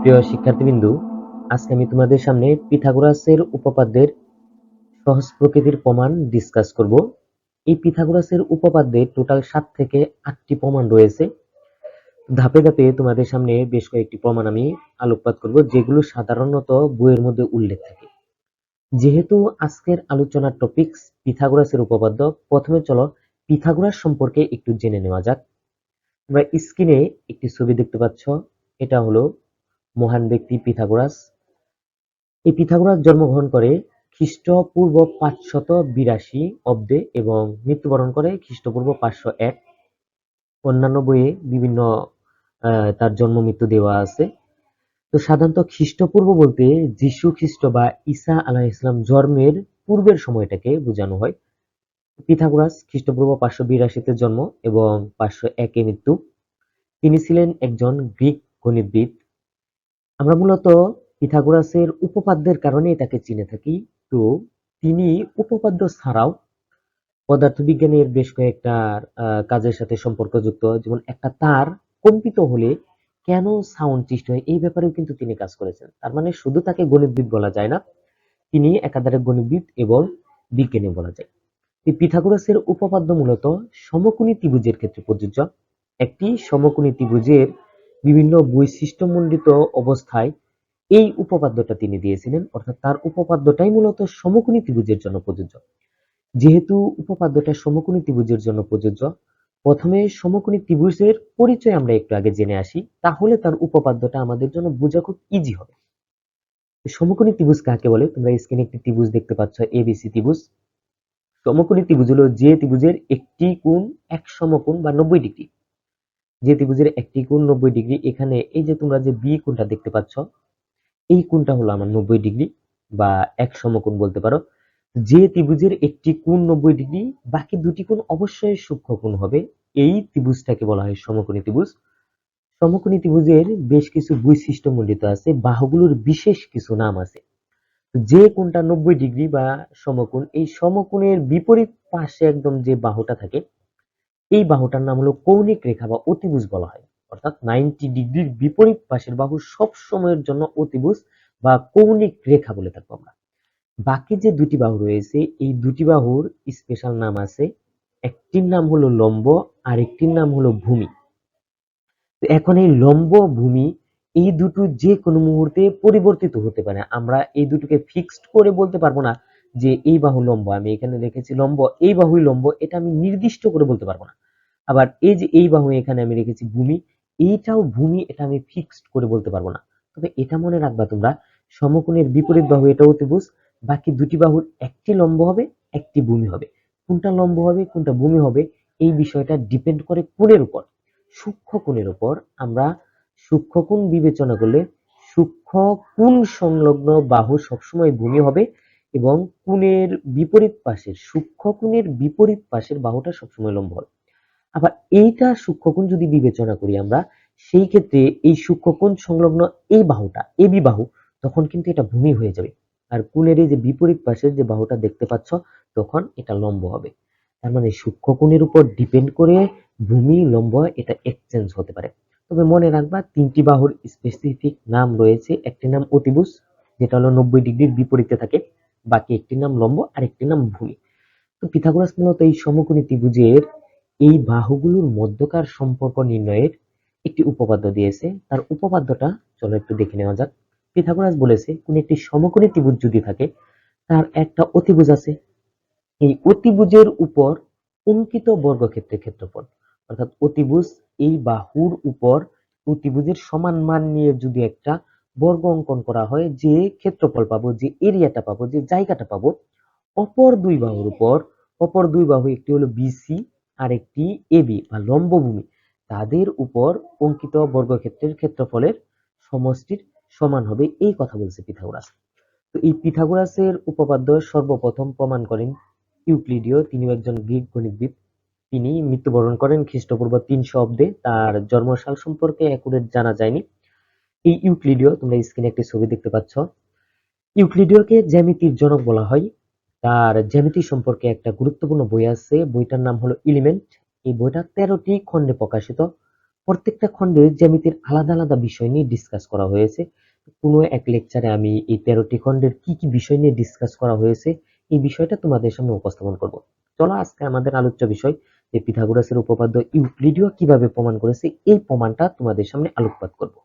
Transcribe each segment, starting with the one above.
সুপ্রিয় শিক্ষার্থীবৃন্দু, আজকে আমি তোমাদের সামনে পিথাগোরাসের উপপাদ্যের সহজ প্রকৃতির প্রমাণ ডিসকাস করব। এই পিথাগোরাসের উপপাদ্যে টোটাল সাত থেকে আটটি প্রমাণ রয়েছে। ধাপে ধাপে তোমাদের সামনে বেশ কয়েকটি প্রমাণ আমি আলোকপাত করব, যেগুলো সাধারণত বইয়ের মধ্যে উল্লেখ থাকে। যেহেতু আজকের আলোচনার টপিকস পিথাগোরাসের উপপাদ্য, প্রথমে চলো পিথাগোরাস সম্পর্কে একটু জেনে নেওয়া যাক। তোমরা স্ক্রিনে একটি ছবি দেখতে পাচ্ছ, এটা হলো মহান ব্যক্তি পিথাগোরাস। এই পিথাগোরাস জন্মগ্রহণ করে খ্রিস্টপূর্ব পাঁচশত বিরাশি অব্দে এবং মৃত্যুবরণ করে খ্রিস্টপূর্ব পাঁচশো এক। অন্যান্য বইয়ে বিভিন্ন তার জন্ম মৃত্যু দেওয়া আছে। তো সাধারণত খ্রিস্টপূর্ব বলতে যীশু খ্রিস্ট বা ঈসা আলাহ ইসলাম জন্মের পূর্বের সময়টাকে বোঝানো হয়। পিথাগোরাস খ্রিস্টপূর্ব পাঁচশো বিরাশিতে জন্ম এবং পাঁচশো একে মৃত্যু। তিনি ছিলেন একজন গ্রিক গণিতবিদ। আমরা মূলত পিথাগোরাসের উপপাদ্যের কারণে তাকে চিনে থাকি। তো তিনি উপপাদ্য ছাড়াও পদার্থবিজ্ঞানের বেশ কয়েকটা কাজের সাথে সম্পর্কযুক্ত, যেমন একটা তার কম্পিত হলে কেন সাউন্ড সৃষ্টি হয়, এই ব্যাপারেও কিন্তু তিনি কাজ করেছেন। তার মানে শুধু তাকে গণিতবিদ বলা যায় না, তিনি একাধারে গণিতবিদ এবং বিজ্ঞানী বলা যায়। পিথাগোরাসের উপপাদ্য মূলত সমকোণী ত্রিভুজের ক্ষেত্রে প্রযোজ্য। একটি সমকোণী ত্রিভুজের বিভিন্ন বৈশিষ্ট্যমণ্ডিত অবস্থায় এই উপপাদ্যটা তিনি দিয়েছিলেন, অর্থাৎ তার উপপাদ্যটাই মূলত সমকোণী ত্রিভুজের জন্য প্রযোজ্য। যেহেতু উপপাদ্যটা সমকোণী ত্রিভুজের জন্য প্রযোজ্য, প্রথমে সমকোণী ত্রিভুজের পরিচয় আমরা একটু আগে জেনে আসি, তাহলে তার উপপাদ্যটা আমাদের জন্য বোঝা খুব ইজি হবে। সমকোণী ত্রিভুজ কাকে বলে? তোমরা স্ক্রিনে একটি ত্রিভুজ দেখতে পাচ্ছ এবিসি ত্রিভুজ। সমকোণী ত্রিভুজ হলো যে ত্রিভুজের একটি কোণ এক সমকোণ বা নব্বই ডিগ্রি। যে ত্রিভুজের একটি কোণ নব্বই ডিগ্রি, এখানে এই যে তোমরা যে বি কোণটা দেখতে পাচ্ছ, এই কোণটা হলো আমার নব্বই ডিগ্রি বা এক সমকোণ বলতে পারো। যে ত্রিভুজের একটি কোণ নব্বই ডিগ্রি, বাকি দুটি কোণ অবশ্যই সূক্ষ্ম কোণ হবে। এই ত্রিভুজটাকে বলা হয় সমকোণী ত্রিভুজ। সমকোণী ত্রিভুজের বেশ কিছু বৈশিষ্ট্য মণ্ডিত আছে, বাহুগুলোর বিশেষ কিছু নাম আছে। যে কোণটা নব্বই ডিগ্রি বা সমকোণ, এই সমকোণের বিপরীত পাশে একদম যে বাহুটা থাকে এই বাহুটার নাম হলো কৌণিক রেখা বা অতিভুজ বলা হয়। অর্থাৎ নাইনটি ডিগ্রির বিপরীত পাশের বাহু সব সময়ের জন্য অতিভুজ বা কৌণিক রেখা বলে থাকব আমরা। বাকি যে দুটি বাহু রয়েছে, এই দুটি বাহুর স্পেশাল নাম আছে, একটির নাম হলো লম্ব আর একটির নাম হলো ভূমি। এখন এই লম্ব, ভূমি এই দুটো যে কোনো মুহূর্তে পরিবর্তিত হতে পারে। আমরা এই দুটোকে ফিক্সড করে বলতে পারব না যে এই বাহু লম্ব, আমি এখানে রেখেছি লম্ব, এই বাহুই লম্ব, এটা আমি নির্দিষ্ট করে বলতে পারব না। আবার এই যে এই বাহু এখানে আমি রেখেছি ভূমি, এইটাও ভূমি এটা আমি ফিক্সড করে বলতে পারব না। তবে এটা মনে রাখবা তোমরা, সমকোণের বিপরীত বাহু এটা অতিভুজ, বাকি দুটি বাহুর একটি লম্ব হবে, একটি ভূমি হবে। কোনটা লম্ব হবে, কোনটা ভূমি হবে, এই বিষয়টা ডিপেন্ড করে কোণের উপর। সূক্ষ্ম কোণের উপর আমরা সূক্ষ্ম কোণ বিবেচনা করলে সূক্ষ্ম কোণ সংলগ্ন বাহু সবসময় ভূমি হবে এবং কোণের বিপরীত পাশের, সূক্ষ্ম কোণের বিপরীত পাশের বাহুটা সবসময় লম্ব হবে। আবার এইটা সূক্ষ্মকোণ যদি বিবেচনা করি আমরা, সেই ক্ষেত্রে এই সূক্ষ্মকোণ সংলগ্ন এই বাহুটা এবি বাহু, তখন কিন্তু এটা ভূমি হয়ে যাবে। আর কোণের এই যে বিপরীত পাশের যে বাহুটা দেখতে পাচ্ছ, তখন এটা লম্ব হবে। তার মানে সূক্ষ্মকোণের উপর ডিপেন্ড করে ভূমি, লম্ব, এটা এক্সচেঞ্জ হতে পারে। তবে মনে রাখবা, তিনটি বাহুর স্পেসিফিক নাম রয়েছে। একটি নাম অতিভুজ, যেটা হলো নব্বই ডিগ্রির বিপরীতে থাকে। বাকি একটি নাম লম্ব আর একটি নাম ভূমি। তো পিথাগোরাস মূলত এই সমকোণী ত্রিভুজের এই বাহুগুলোর মধ্যকার সম্পর্ক নির্ণয়ের একটি উপপাদ্য দিয়েছে। তার উপপাদ্যটা চলো একটু দেখে নেওয়া যাক। পিথাগোরাস বলেছে, কোন একটি সমকোণী ত্রিভুজ যদি থাকে, তার একটা অতিভুজ আছে। এই অতিভুজের উপর অঙ্কিত বর্গক্ষেত্রের ক্ষেত্রফল। অর্থাৎ অতিভুজ, এই বাহুর উপর অতিভুজের সমান মান নিয়ে যদি একটা বর্গ অঙ্কন করা হয়, যে ক্ষেত্রফল পাবো, যে এরিয়াটা পাবো, যে জায়গাটা পাবো, অপর দুই বাহুর উপর, অপর দুই বাহু একটি হলো বিসি আর একটি এবি বা লম্বভূমি। তাদের উপর অঙ্কিত বর্গক্ষেত্রের ক্ষেত্রফলের সমষ্টির সমান হবে এই কথা বলছে পিথাগোরাস। তো এই পিথাগোরাসের উপপাদ্য সর্বপ্রথম প্রমাণ করেন ইউক্লিডীয়। তিনিও একজন গ্রিক গণিতবিদ। তিনি মৃত্যুবরণ করেন খ্রিস্টপূর্ব তিনশো অব্দে। তার জন্মসাল সম্পর্কে অ্যাকুরেট জানা যায়নি। এই ইউক্লিডীয়, তোমরা স্ক্রিনে একটি ছবি দেখতে পাচ্ছ। ইউক্লিডীয়কে জ্যামিতির জনক বলা হয়। তার জ্যামিতি সম্পর্কে একটা গুরুত্বপূর্ণ বই আছে। বইটার নাম হলো এলিমেন্ট এই বইটা তেরোটি খণ্ডে প্রকাশিত। প্রত্যেকটা খণ্ডে জ্যামিতির আলাদা আলাদা বিষয় নিয়ে ডিসকাস করা হয়েছে। কোনো এক লেকচারে আমি এই তেরোটি খণ্ডের কি কি বিষয় নিয়ে ডিসকাস করা হয়েছে, এই বিষয়টা তোমাদের সামনে উপস্থাপন করব। চলো আজকে আমাদের আলোচ্য বিষয় যে পিথাগোরাসের উপপাদ্য ইউক্লিডীয় কীভাবে প্রমাণ করেছে, এই প্রমাণটা তোমাদের সামনে আলোকপাত করব।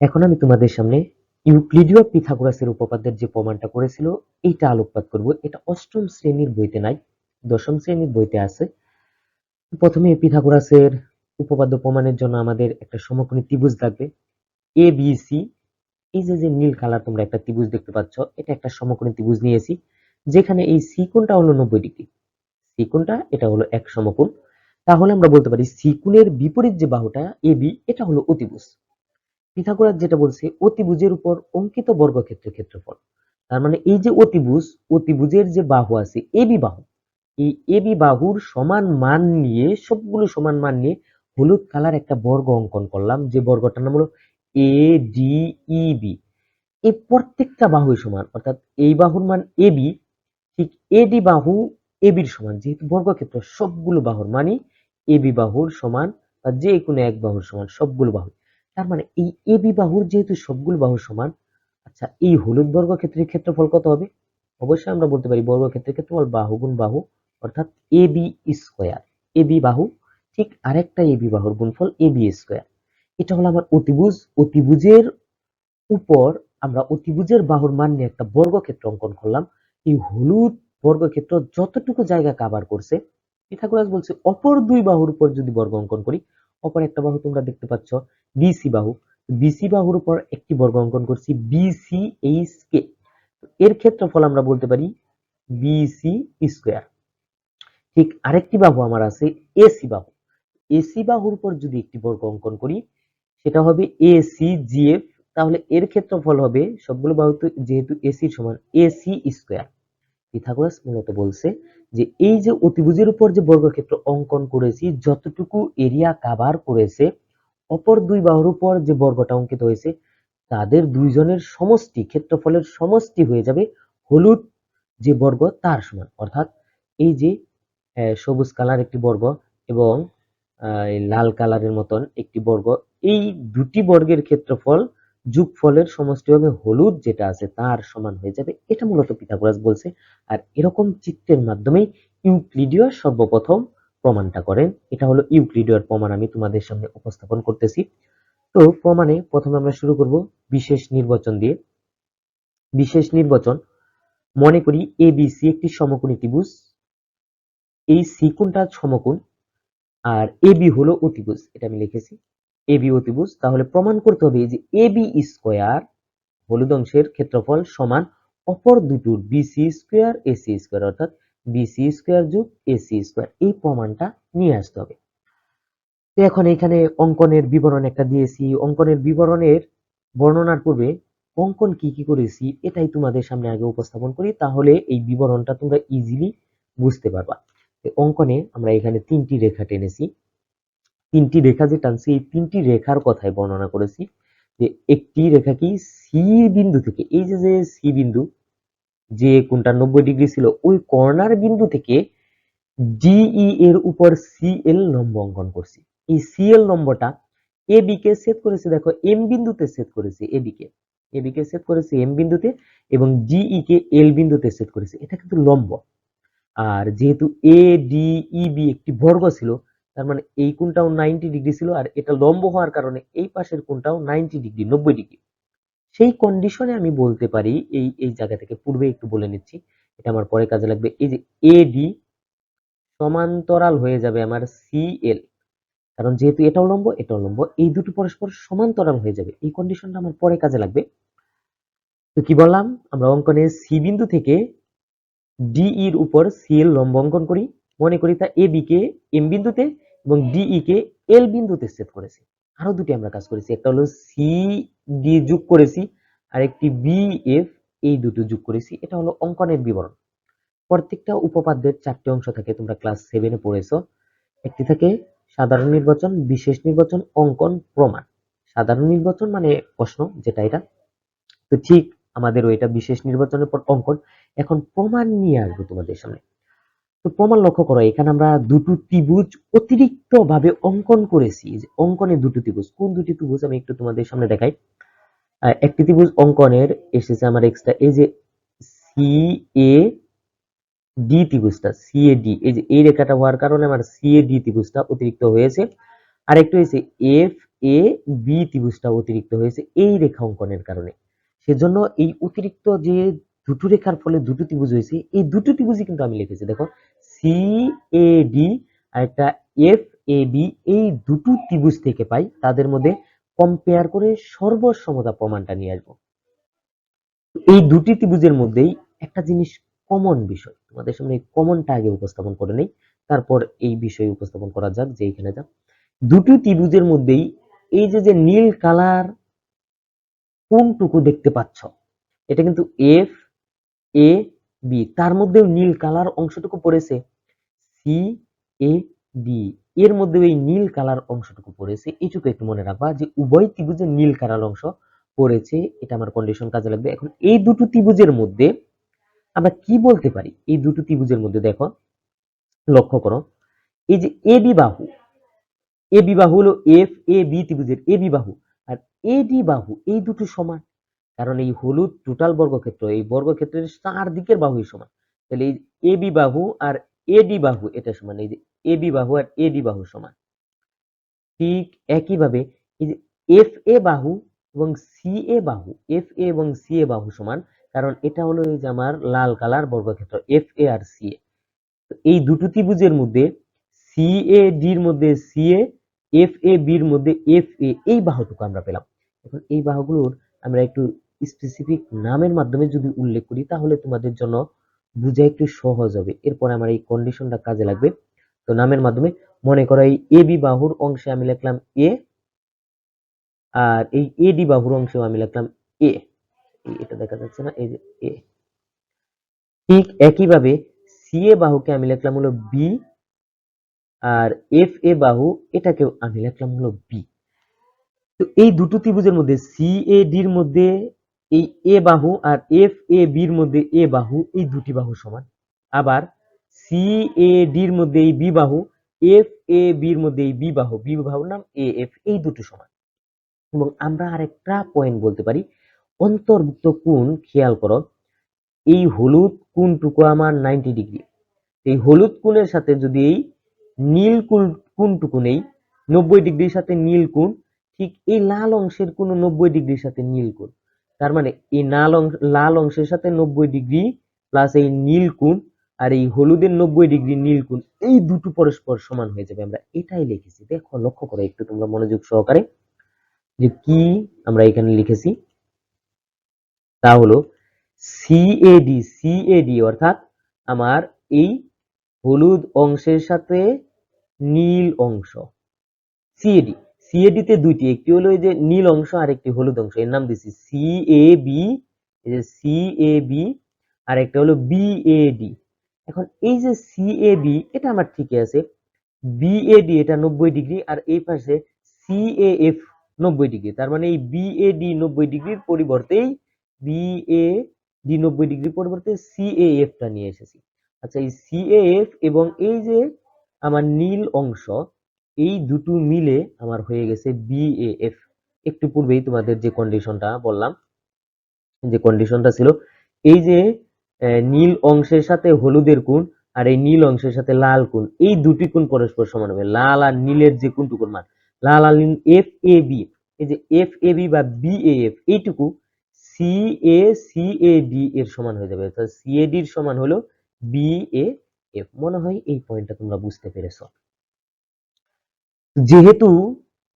এখন আমি তোমাদের সামনে ইউক্লিডীয় পিথাগোরাসের উপপাদ্যের যে প্রমাণটা করেছিল, এইটা আলোকপাত করব। এটা অষ্টম শ্রেণির বইতে নাই, দশম শ্রেণির বইতে আছে। প্রথমে পিথাগোরাসের উপপাদ্য প্রমাণের জন্য আমাদের একটা সমকোণী ত্রিভুজ লাগবে এ বি সি এই যে যে নীল কালার তোমরা একটা ত্রিভুজ দেখতে পাচ্ছ, এটা একটা সমকোণী ত্রিভুজ নিয়েছি, যেখানে এই সি কোণটা হলো নব্বই ডিগ্রি। সি কোণটা, এটা হলো এক সমকোণ। তাহলে আমরা বলতে পারি সি কোণের বিপরীত যে বাহুটা এ বি এটা হলো অতিভুজ। পিথাগোরাস যেটা বলছে, অতিভুজের উপর অঙ্কিত বর্গক্ষেত্রের ক্ষেত্রফল। তার মানে এই যে অতিভুজ, অতিভুজের যে বাহু আছে এবি বাহু। এই এবি বাহুর সমান মান নিয়ে, সবগুলো সমান মান নিয়ে হলুদ কালার একটা বর্গ অঙ্কন করলাম, যে বর্গটার নাম হলো এ ডি ই বি। এই প্রত্যেকটা বাহুই সমান, অর্থাৎ এই বাহুর মান এবি ঠিক এডি বাহু এবির সমান। যেহেতু বর্গক্ষেত্র সবগুলো বাহুর মানই এবি বাহুর সমান, বা যে কোনো এক বাহুর সমান সবগুলো বাহু। তার মানে এই এবি বাহুর যেহেতু সবগুলো বাহুর সমান আচ্ছা এই হলুদ বর্গক্ষেত্রের ক্ষেত্রফল কত হবে? অবশ্যই আমরা বলতে পারি বর্গক্ষেত্রের ক্ষেত্রফল বাহু গুণ বাহু, অর্থাৎ A B square, A B বাহু, ঠিক আরেকটা এ বি বাহুর গুণফল এ বি স্কোয়ার। এটা হলো আমার অতিভুজ, অতিভুজের উপর আমরা অতিভুজের বাহুর মান নিয়ে একটা বর্গক্ষেত্র অঙ্কন করলাম। এই হলুদ বর্গক্ষেত্র যতটুকু জায়গা কাভার করছে, পিথাগোরাস বলছে অপর দুই বাহুর উপর যদি বর্গ অঙ্কন করি অপর একটা বাহু তোমরা দেখতে পাচ্ছ বিসি বাহু। বিসি বাহুর উপর একটি বর্গ অঙ্কন করছি বিসি এইচ কে এর ক্ষেত্রফল আমরা বলতে পারি বিসি স্কোয়ার ঠিক আরেকটি বাহু আমার আছে এসি বাহু। এসি বাহুর উপর যদি একটি বর্গ অঙ্কন করি, সেটা হবে এসি জিএফ তাহলে এর ক্ষেত্রফল হবে, সবগুলো বাহু তো যেহেতু এসি সমান এসি স্কোয়ার পিথাগোরাস মূলত বলছে যে, এই যে অতিভুজের উপর যে বর্গক্ষেত্র অঙ্কন করেছি, যতটুকু এরিয়া কাভার করেছে, অপর দুই বাহুর উপর যে বর্গটা অঙ্কিত হয়েছে, তাদের দুইজনের সমষ্টি, ক্ষেত্রফলের সমষ্টি হয়ে যাবে হলুদ যে বর্গ তার সমান। অর্থাৎ এই যে সবুজ কালার একটি বর্গ এবং লাল কালারের মতন একটি বর্গ, এই দুটি বর্গের ক্ষেত্রফল যোগফলের সমষ্টি হবে হলুদ যেটা আছে তার সমান হয়ে যাবে। এটা মূলত পিথাগোরাস বলছে। আর এরকম চিত্রের মাধ্যমেই ইউক্লিডীয় সর্বপ্রথম প্রমাণটা করেন। এটা হলো ইউক্লিডীয় প্রমাণ আমি তোমাদের সামনে উপস্থাপন করতেছি। তো প্রমাণে প্রথমে আমরা শুরু করব বিশেষ নির্বাচন দিয়ে। বিশেষ নির্বাচন, মনে করি এ সি একটি সমকোণী ত্রিভুজ। এই সি কোণটা সমকোণ। আর এ বি হলো অতিভুজ। এটা আমি লিখেছি। এ বি অতিভুজ, তাহলে প্রমাণ করতে হবে যে এ বি স্কোয়ার হলুদ অংশের ক্ষেত্রফল সমান অপর দুটোর বিসি স্কোয়ার এসি স্কোয়ার, অর্থাৎ বিসি স্কোয়ার যোগ এসি স্কোয়ার। এই প্রমাণটা নিয়ে আসতে হবে। তো এখন এখানে অঙ্কনের বিবরণ একটা দিয়েছি। অঙ্কনের বিবরণের বর্ণনার পূর্বে অঙ্কন কি কি করেছি এটাই তোমাদের সামনে আগে উপস্থাপন করি, তাহলে এই বিবরণটা তোমরা ইজিলি বুঝতে পারবা। অঙ্কনে আমরা এখানে তিনটি রেখা টেনেছি। তিনটি রেখা যে টানছি, এই তিনটি রেখার কথাই বর্ণনা করেছি। যে একটি রেখা কি? সি বিন্দু থেকে, এই যে যে সি বিন্দু, যে কোনটা নব্বই ডিগ্রি ছিল, ওই কর্নার বিন্দু থেকে ডিই এর উপর সিএল লম্ব অঙ্কন করছি। এই সিএল নম্বরটা এ বি কে সেট করেছে, দেখো এম বিন্দুতে সেট করেছে এ বি কে। এ বি কে সেট করেছে এম বিন্দুতে, এবং ডিই কে এল বিন্দুতে সেট করেছে। এটা কিন্তু লম্ব। আর যেহেতু এ ডি ই বি একটি বর্গ ছিল তার মানে এই কোণটাও নাইনটি ডিগ্রি ছিল আর এটা লম্ব হওয়ার কারণে এই পাশের কোণটাও নাইনটি ডিগ্রি নব্বই ডিগ্রি সেই কন্ডিশনে আমি বলতে পারি, এই এই জায়গা থেকে পূর্বে একটু বলে নিচ্ছি, এটা আমার পরে কাজে লাগবে, এই যে এডি সমান্তরাল হয়ে যাবে আমার সিএল কারণ যেহেতু এটাও লম্ব এটাও লম্ব, এই দুটো পরস্পর সমান্তরাল হয়ে যাবে, এই কন্ডিশনটা আমার পরে কাজে লাগবে। তো কি বললাম, আমরা অঙ্কনে সি বিন্দু থেকে ডি এর উপর সিএল লম্ব অঙ্কন করি, মনে করি তা এ বি কে এম বিন্দুতে এবং ডিই কে এল বিন্দুতে সেট করেছি। আরও দুটি আমরা কাজ করেছি। একটা হলো সি ডি যোগ করেছি, আর একটি বি এফ এই দুটো যোগ করেছি। এটা হলো অঙ্কনের বিবরণ। প্রত্যেকটা উপপাদ্যের চারটি অংশ থাকে, তোমরা ক্লাস সেভেনে পড়েছো। একটি থাকে সাধারণ নির্বাচন, বিশেষ নির্বাচন, অঙ্কন, প্রমাণ। সাধারণ নির্বাচন মানে প্রশ্ন, যেটা এটা। তো ঠিক আমাদের ওইটা বিশেষ নির্বাচনের পর অঙ্কন। এখন প্রমাণ নিয়ে আসব তোমাদের সামনে। তো প্রমাণ লক্ষ্য করো, এখানে আমরা দুটো ত্রিভুজ অতিরিক্ত ভাবে অঙ্কন করেছি। অঙ্কনে দুটো ত্রিভুজ, কোন দুটি ত্রিভুজ আমি একটু তোমাদের সামনে দেখাই। একটি ত্রিভুজ অঙ্কনের এসেছে আমার এক্সট্রা এই যে সি এ ডি ত্রিভুজটা সি এ ডি এই যে এই রেখাটা হওয়ার কারণে আমার সি এ ডি ত্রিভুজটা অতিরিক্ত হয়েছে। আর একটু হয়েছে এফ এ বি ত্রিভুজটা অতিরিক্ত হয়েছে, এই রেখা অঙ্কনের কারণে। সেজন্য এই অতিরিক্ত যে দুটো রেখার ফলে দুটো ত্রিভুজ হয়েছে, এই দুটো ত্রিভুজই কিন্তু আমি লিখেছি। দেখো সি এ ডি একটা এফ এ বি এই দুটো ত্রিভুজ থেকে পাই, তাদের মধ্যে কম্পেয়ার করে সর্বসমতা প্রমাণটা নিয়ে আসব। এই দুটি ত্রিভুজের মধ্যেই একটা জিনিস কমন বিষয়, তোমাদের সামনে এই কমনটা আগে উপস্থাপন করে নেই, তারপর এই বিষয়ে উপস্থাপন করা যাক যে এখানে যাক। দুটি ত্রিভুজের মধ্যেই এই যে যে নীল কালার কোনটুকু দেখতে পাচ্ছ, এটা কিন্তু এফ এ বি তার মধ্যেও নীল কালার অংশটুকু পড়েছে সি এ ডি এর মধ্যে এই নীল কালার অংশটুকু পড়েছে। এইটুকু একটু মনে রাখবা যে উভয় ত্রিভুজে নীল কালার অংশ পড়েছে। এটা আমার কন্ডিশন কাজে লাগবে। এখন এই দুটো ত্রিভুজের মধ্যে আমরা কি বলতে পারি? এই দুটো ত্রিভুজের মধ্যে দেখো, লক্ষ্য করো। এই যে এ বি বাহু এ বি বাহু হলো এফ এ বি ত্রিভুজের এ বি বাহু। আর এ ডি বাহু, এই দুটো সমান। কারণ এই হলুদ টোটাল বর্গক্ষেত্র, এই বর্গক্ষেত্রের চার দিকের বাহুই সমান। তাহলে এই এ বি বাহু আর এ ডি বাহু এটা সমান, এই যে এ বি বাহু আর এ ডি বাহু সমান। ঠিক একইভাবে এই যে এফ এ বাহু এবং সি এ বাহু এফ এ এবং সি এ বাহু সমান, কারণ এটা হলো এই যে আমার লাল কালার বর্গক্ষেত্র এফ এ আর সি এ এই দুটো ত্রিভুজের মধ্যে সি এ ডির মধ্যে সি এ এফ এ বির মধ্যে এফ এ এই বাহুটুকু আমরা পেলাম। এখন এই বাহুগুলোর আমরা একটু স্পেসিফিক নামের মাধ্যমে যদি উল্লেখ করি, তাহলে তোমাদের জন্য বোঝা একটু সহজ হবে। এরপর আমার এই কন্ডিশনটা কাজে লাগবে। তো নামের মাধ্যমে মনে করো এই এ বি বাহুর অংশে আমি লিখলাম এ আর এই এ ডি বাহুর অংশেও আমি লিখলাম এ এটা দেখা যাচ্ছে না, এই যে এ ঠিক একইভাবে সি এ বাহুকে আমি লিখলাম হলো বি আর এফ এ বাহু এটাকেও আমি লিখলাম হলো বি তো এই দুটো ত্রিভুজের মধ্যে সি এ ডির মধ্যে এই এ বাহু আর এফ এ বির মধ্যে এ বাহু, এই দুটি বাহু সমান। আবার সি এ ডির মধ্যে এই বি বাহু, এফ এ বির মধ্যে এই বি বাহু, বি বাহুর নাম এ, এফ, এই দুটো সমান। এবং আমরা আরেকটা পয়েন্ট বলতে পারি, অন্তর্ভুক্ত কোণ, খেয়াল করো, এই হলুদ কোণটুকু আমার নাইনটি ডিগ্রি এই হলুদ কোণের সাথে যদি এই নীল কোণ কোণটুকু নেই, নব্বই ডিগ্রির সাথে নীল কোণ, ঠিক এই লাল অংশের কোনো নব্বই ডিগ্রির সাথে নীল কোণ। তার মানে এই লাল অংশ, লাল অংশের সাথে নব্বই ডিগ্রি প্লাস এই নীল কোণ আর এই হলুদের নব্বই ডিগ্রি নীল কোণ, এই দুটো পরস্পর সমান হয়ে যাবে। আমরা এটাই লিখেছি। দেখো, লক্ষ্য করো একটু, তোমরা মনোযোগ সহকারে। যে কি আমরা এখানে লিখেছি? তা হলো সিএডি সিএডি অর্থাৎ আমার এই হলুদ অংশের সাথে নীল অংশ। সিএডি সিএডি তে দুইটি, একটি হলো এই যে নীল অংশ আর একটি হলুদ অংশ। এর নাম দিছি সি এ বি এই যে সি এ বি আর একটা হলো বিএডি এখন এই যে সি এ বি এটা আমার ঠিকই আছে। বিএডি এটা নব্বই ডিগ্রি আর এই পাশে সিএএফ নব্বই ডিগ্রি। তার মানে এই বিএডি নব্বই ডিগ্রির পরিবর্তেই বিএডি নব্বই ডিগ্রির পরিবর্তে সিএএফ টা নিয়ে এসেছি। আচ্ছা এই সিএএফ এবং এই যে আমার নীল অংশ এই দুটো মিলে আমার হয়ে গেছে বিএএফ একটু পূর্বেই তোমাদের যে কন্ডিশনটা বললাম, যে কন্ডিশনটা ছিল, এই যে নীল অংশের সাথে হলুদের কোণ আর এই নীল অংশের সাথে লাল কোণ, এই দুটি কোণ পরস্পর সমান হবে। লাল আর নীলের যে কোণটুকুর মান, লাল আর নীল এফ এ বি এই যে এফ এ বি বা বি এ এফ এইটুকু C A C A D এর সমান হয়ে যাবে। অর্থাৎ সি এ ডির সমান হলো বি এ এফ মনে হয় এই পয়েন্টটা তোমরা বুঝতে পেরেছ। যেহেতু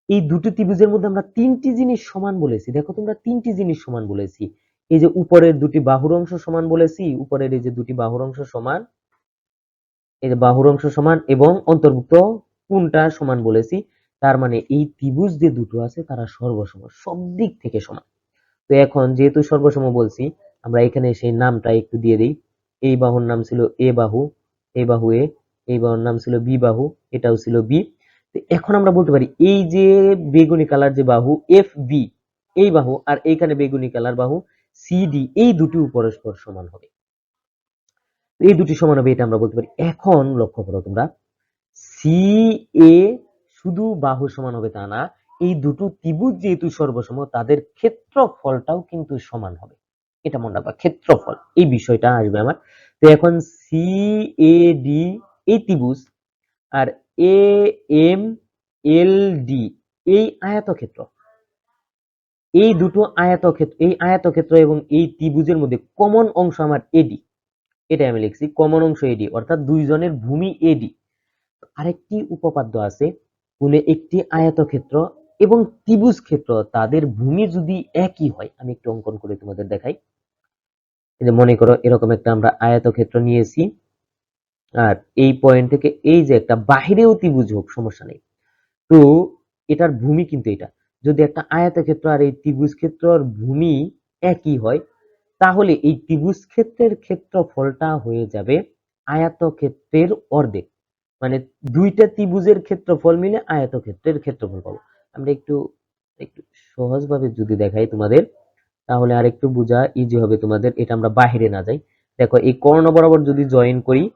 এই দুটি ত্রিভুজের মধ্যে আমরা তিনটি জিনিস সমান বলেছি, দেখো তোমরা তিনটি জিনিস সমান বলেছি। এই যে উপরের দুটি বাহুর অংশ সমান বলেছি, উপরের এই যে দুটি বাহুর অংশ সমান, এই যে বাহুর অংশ সমান এবং অন্তর্ভুক্ত কোনটা সমান বলেছি, তার মানে এই ত্রিভুজ যে দুটো আছে তারা সর্বসম, সব দিক থেকে সমান। তো এখন যেহেতু সর্বসম বলছি, আমরা এখানে সেই নামটা একটু দিয়ে দিই। এই বাহুর নাম ছিল এ বাহু এ বাহু এ, এই বাহুর নাম ছিল বি বাহু, এটাও ছিল বি। এখন আমরা বলতে পারি, এই যে বেগুনি কালার যে বাহু এফ বি এই বাহু আর এইখানে বেগুনি কালার বাহু সিডি এই দুটি পরস্পর সমান হবে। এই দুটি সমান হবে, এটা আমরা বলতে পারি। এখন লক্ষ্য করো তোমরা সি এ শুধু বাহু সমান হবে তা না, এই দুটো ত্রিভুজ যেহেতু সর্বসম, তাদের ক্ষেত্রফলটাও কিন্তু সমান হবে। এটা মনে রাখবা, ক্ষেত্রফল, এই বিষয়টা আসবে আমার। তো এখন সি এ ডি এই ত্রিভুজ আর এ এম এল ডি এই আয়তক্ষেত্র। এই দুটো আয়তক্ষেত্র, এই আয়তক্ষেত্র এবং এই ত্রিভুজের মধ্যে কমন অংশ আমার এডি এটা আমি লিখছি কমন অংশ এডি অর্থাৎ দুইজনের ভূমি এডি আরেকটি উপপাদ্য আছে কোনে একটি আয়তক্ষেত্র এবং ত্রিভুজ ক্ষেত্র, তাদের ভূমি যদি একই হয়, আমি একটু অঙ্কন করে তোমাদের দেখাই। মনে করো, এরকম একটা আমরা আয়তক্ষেত্র নিয়েছি। আর এই পয়েন্ট থেকে এই যে একটা বাহিরেও ত্রিভুজ হোক, সমস্যা নেই। তো এটার ভূমি কিন্তু এটা। যদি একটা আয়তক্ষেত্র আর এই ত্রিভুজ ক্ষেত্রর ভূমি একই হয়, তাহলে এই ত্রিভুজ ক্ষেত্রের ক্ষেত্রফলটা হয়ে যাবে আয়তক্ষেত্রের অর্ধেক। মানে দুইটা ত্রিভুজের ক্ষেত্রফল মিলে আয়তক্ষেত্রের ক্ষেত্রফল পাবো। আমরা একটু একটু সহজভাবে যদি দেখাই তোমাদের, তাহলে আর একটু বোঝা ইজি হবে তোমাদের। এটা আমরা বাহিরে না যাই। দেখো, এই কর্ণ বরাবর যদি জয়েন করি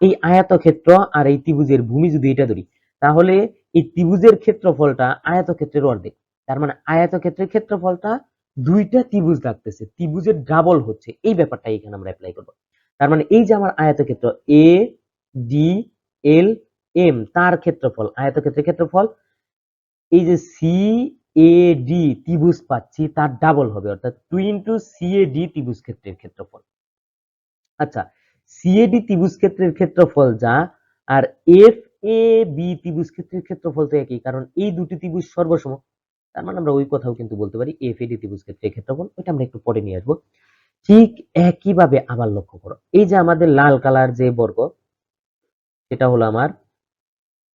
এই আয়তক্ষেত্র আর এই ত্রিভুজের ভূমি যদি এটা ধরি, তাহলে এই ত্রিভুজের ক্ষেত্রফলটা আয়তক্ষেত্রের অর্ধেক। তার মানে আয়তক্ষেত্রের ক্ষেত্রফলটা দুইটা ত্রিভুজ লাগতেছে, ত্রিভুজের ডাবল হচ্ছে। এই ব্যাপারটা এখানে আমরা অ্যাপ্লাই করব। তার মানে এই যে আমার আয়তক্ষেত্র এ ডি এল এম তার ক্ষেত্রফল, আয়তক্ষেত্রের ক্ষেত্রফল, এই যে সি এ ডি ত্রিভুজ পাচ্ছি, তার ডাবল হবে, অর্থাৎ two into C A D ত্রিভুজ ক্ষেত্রের ক্ষেত্রফল। আচ্ছা সি এ ডি ত্রিভুজ ক্ষেত্রের ক্ষেত্রফল যা, আর এফ এ বি ত্রিভুজ ক্ষেত্রের ক্ষেত্রফল তো একই, কারণ এই দুটি ত্রিভুজ সর্বসম। তার মানে আমরা ওই কথাও কিন্তু বলতে পারি এফ এ ডি ত্রিভুজ ক্ষেত্রের ক্ষেত্রফল, ওইটা আমরা একটু পরে নিয়ে আসব। ঠিক একইভাবে আবার লক্ষ্য করো, এই যে আমাদের লাল কালার যে বর্গ, সেটা হলো আমার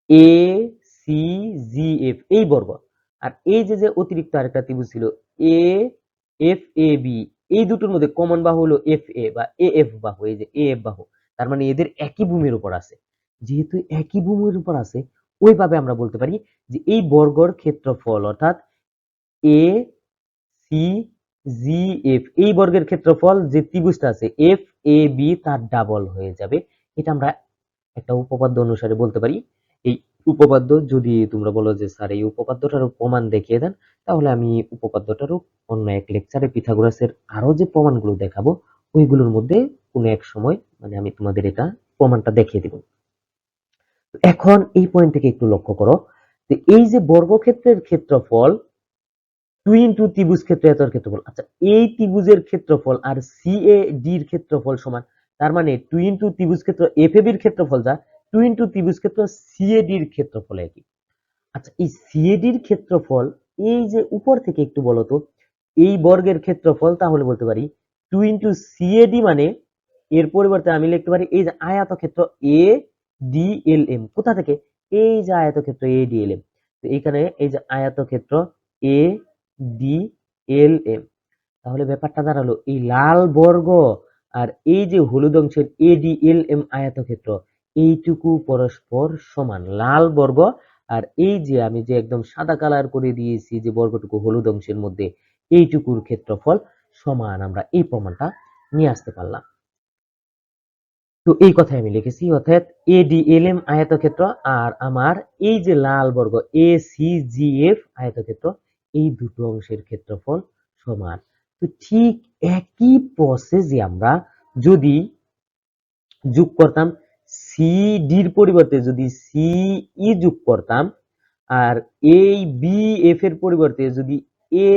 এ সি জি এফ এই বর্গ। আর এই যে যে অতিরিক্ত আরেকটা ত্রিভুজ ছিল এ এফ এ বি এই দুটোর মধ্যে কমন বাহু হলো এফ এ বা এ এফ বাহু, এই যে এ এফ বাহু। তার মানে এদের একই ভূমির উপর আছে। যেহেতু একই ভূমির উপর আছে, ওইভাবে আমরা বলতে পারি যে এই বর্গর ক্ষেত্রফল অর্থাৎ এ সি জি এফ এই বর্গের ক্ষেত্রফল যে ত্রিভুজটা আছে এফ এ বি তার ডাবল হয়ে যাবে। এটা আমরা একটা উপপাদ্য অনুসারে বলতে পারি। এই উপপাদ্য যদি তোমরা বলো যে, স্যার, এই উপপাদ্যটারও প্রমাণ দেখিয়ে দেন, তাহলে আমি উপপাদ্যটারও অন্য এক লেকচারে পিথাগোরাসের আরও যে প্রমাণগুলো দেখাবো, ওইগুলোর মধ্যে কোনো এক সময় মানে আমি তোমাদের এটা প্রমাণটা দেখিয়ে দিব। এখন এই পয়েন্ট থেকে একটু লক্ষ্য করো যে, এই যে বর্গক্ষেত্রের ক্ষেত্রফল টু ইন্টু ত্রিভুজ ক্ষেত্র এত ক্ষেত্রফল। আচ্ছা এই ত্রিভুজের ক্ষেত্রফল আর সি এ ডির ক্ষেত্রফল সমান, তার মানে টু ইন্টু ত্রিভুজ ক্ষেত্র এফ এ বির ক্ষেত্রফল যা টু ইন্টু ত্রিভুজ ক্ষেত্র সিএডির ক্ষেত্রফল একই। আচ্ছা এই সিএডির ক্ষেত্রফল, এই যে উপর থেকে একটু বলো তো, এই বর্গের ক্ষেত্রফল তাহলে বলতে পারি টু ইন্টু সিএডি মানে এর পরিবর্তে আমি লিখতে পারি এই যে আয়তক্ষেত্র এ ডি এল এম কোথা থেকে? এই যে আয়তক্ষেত্র এ ডি এল এম তো এইখানে এই যে আয়তক্ষেত্র এ ডি এল এম তাহলে ব্যাপারটা দাঁড়াল, এই লাল বর্গ আর এই যে হলুদ অংশের এ ডি এল এম আয়তক্ষেত্র এইটুকু পরস্পর সমান। লাল বর্গ, আর এই যে আমি যে একদম সাদা কালার করে দিয়েছি, যে বর্গটুকু হলুদ অংশের মধ্যে, এইটুকুর ক্ষেত্রফল সমান আমরা এই প্রমাণটা নিয়ে আসতে পারলাম। তো এই কথাই আমি লিখেছি, অর্থাৎ এ ডি এল এম আয়তক্ষেত্র, আর আমার এই যে লাল বর্গ এ সি জি এফ আয়তক্ষেত্র, এই দুটো অংশের ক্ষেত্রফল সমান। তো ঠিক একই প্রসেসে আমরা যদি যোগ করতাম সি ডির পরিবর্তে যদি সি ই যোগ করতাম, আর এই বি এফ এর পরিবর্তে যদি এ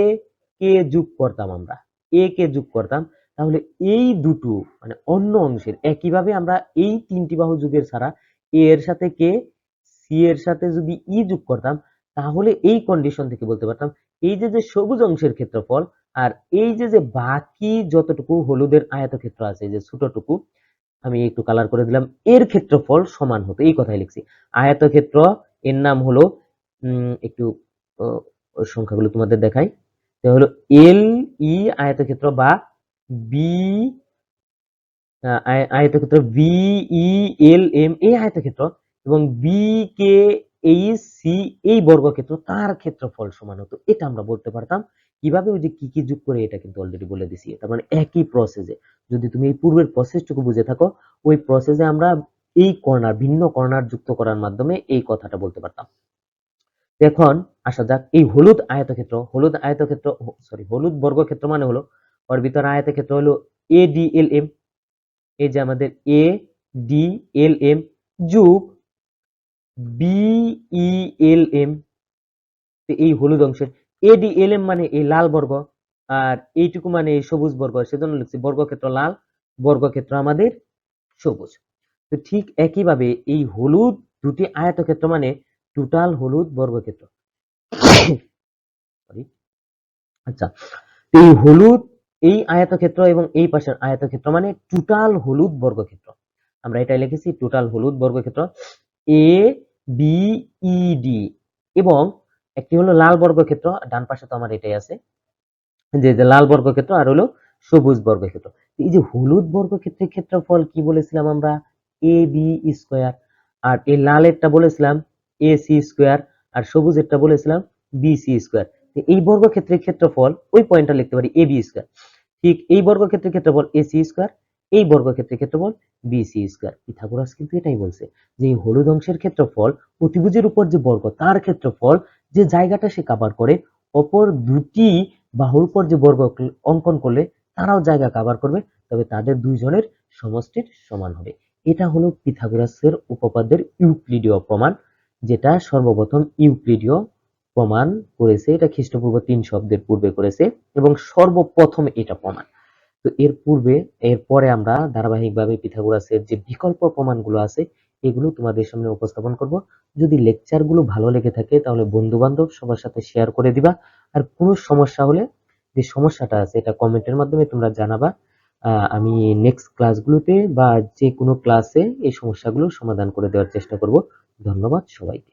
কে যোগ করতাম আমরা এ কে যোগ করতাম, তাহলে এই দুটো মানে অন্য অংশের, একইভাবে আমরা এই তিনটি বাহু যুগের ছাড়া এ এর সাথে কে সি এর সাথে যদি ই যোগ করতাম, তাহলে এই কন্ডিশন থেকে বলতে পারতাম, এই যে যে সবুজ অংশের ক্ষেত্রফল, আর এই যে যে বাকি যতটুকু হলুদের আয়তক্ষেত্র আছে যে ছোটটুকু আমি একটু কালার করে দিলাম। এর ক্ষেত্রফল সমান হতো, এই কথাই লিখছি। আয়তক্ষেত্র, এর নাম হলো একটু সংখ্যাগুলো তোমাদের দেখাই। হলো এল ই আয়তক্ষেত্র বা বি আয়তক্ষেত্র বি ই এল এম এই আয়তক্ষেত্র এবং বি কে এইচ সি এই বর্গক্ষেত্র, তার ক্ষেত্রফল সমান হতো। এটা আমরা বলতে পারতাম। কীভাবে ওই যে কি কি যোগ করে এটা কিন্তু অলরেডি বলে দিছি। তার মানে একই প্রসেসে যদি তুমি এই পূর্বের প্রসেসটুকু বুঝে থাকো, ওই প্রসেসে আমরা এই কর্নার ভিন্ন কর্নার যুক্ত করার মাধ্যমে এই কথাটা বলতে পারতাম। এখন আসা যাক, এই হলুদ আয়তক্ষেত্র হলুদ আয়তক্ষেত্র সরি হলুদ বর্গক্ষেত্র মানে হলো, ওর ভিতরে আয়তক্ষেত্র হলো এ ডি এল এম এই যে আমাদের এ ডি এল এম যোগ বিইএল এম এই হলুদ অংশের এডিএলএম মানে এই লাল বর্গ, আর এইটুকু মানে এই সবুজ বর্গ, সেজন্য লিখছি বর্গক্ষেত্র লাল, বর্গক্ষেত্র আমাদের সবুজ। তো ঠিক একইভাবে এই হলুদ দুটি আয়তক্ষেত্র মানে টোটাল হলুদ বর্গক্ষেত্র। আচ্ছা এই হলুদ এই আয়তক্ষেত্র এবং এই পাশের আয়তক্ষেত্র মানে টোটাল হলুদ বর্গক্ষেত্র। আমরা এটা লিখেছি টোটাল হলুদ বর্গক্ষেত্র। এ বি ই ডি এবং একটি হলো লাল বর্গক্ষেত্র, ডান পাশে তো আমার এটাই আছে। যে যে লাল বর্গক্ষেত্র আর হলো সবুজ বর্গক্ষেত্র। এই যে হলুদ বর্গক্ষেত্রের ক্ষেত্রফল কি বলেছিলাম আমরা? এ বি স্কোয়ার আর এই লালেরটা বলেছিলাম এ সি স্কোয়ার আর সবুজেরটা বলেছিলাম বি সি স্কোয়ার এই বর্গক্ষেত্রের ক্ষেত্রফল, ওই পয়েন্টটা লিখতে পারি এ বি স্কোয়ার ঠিক এই বর্গক্ষেত্রের ক্ষেত্রফল এ সি স্কোয়ার এই বর্গক্ষেত্রের ক্ষেত্রফল বি সি স্কোয়ার পিথাগোরাস কিন্তু এটাই বলছে যে এই হলুদ অংশের ক্ষেত্রফল অতিভুজের উপর যে বর্গ, তার ক্ষেত্রফল যে জায়গাটা সে কাভার করে, অপর দুটি বাহুর উপর যে বর্গ অঙ্কন করলে তারাও জায়গা কাভার করবে, তবে তাদের দুইজনের সমষ্টির সমান হবে। এটা হলো পিথাগোরাসের উপপাদ্যের ইউক্লিডীয় প্রমাণ, যেটা সর্বপ্রথম ইউক্লিডীয় প্রমাণ করেছে। এটা খ্রিস্টপূর্ব তিন শব্দের পূর্বে করেছে এবং সর্বপ্রথম এটা প্রমাণ। তো এর পূর্বে এর পরে আমরা ধারাবাহিকভাবে পিথাগোরাসের যে বিকল্প প্রমাণগুলো আছে এগুলো তোমাদের সামনে উপস্থাপন করব। যদি লেকচারগুলো ভালো লেগে থাকে, তাহলে বন্ধু বান্ধব সবার সাথে শেয়ার করে দিবা। আর কোনো সমস্যা হলে যে সমস্যাটা আছে, এটা কমেন্টের মাধ্যমে তোমরা জানাবা। আমি নেক্সট ক্লাসগুলোতে বা যে কোনো ক্লাসে এই সমস্যাগুলো সমাধান করে দেওয়ার চেষ্টা করব। ধন্যবাদ সবাইকে।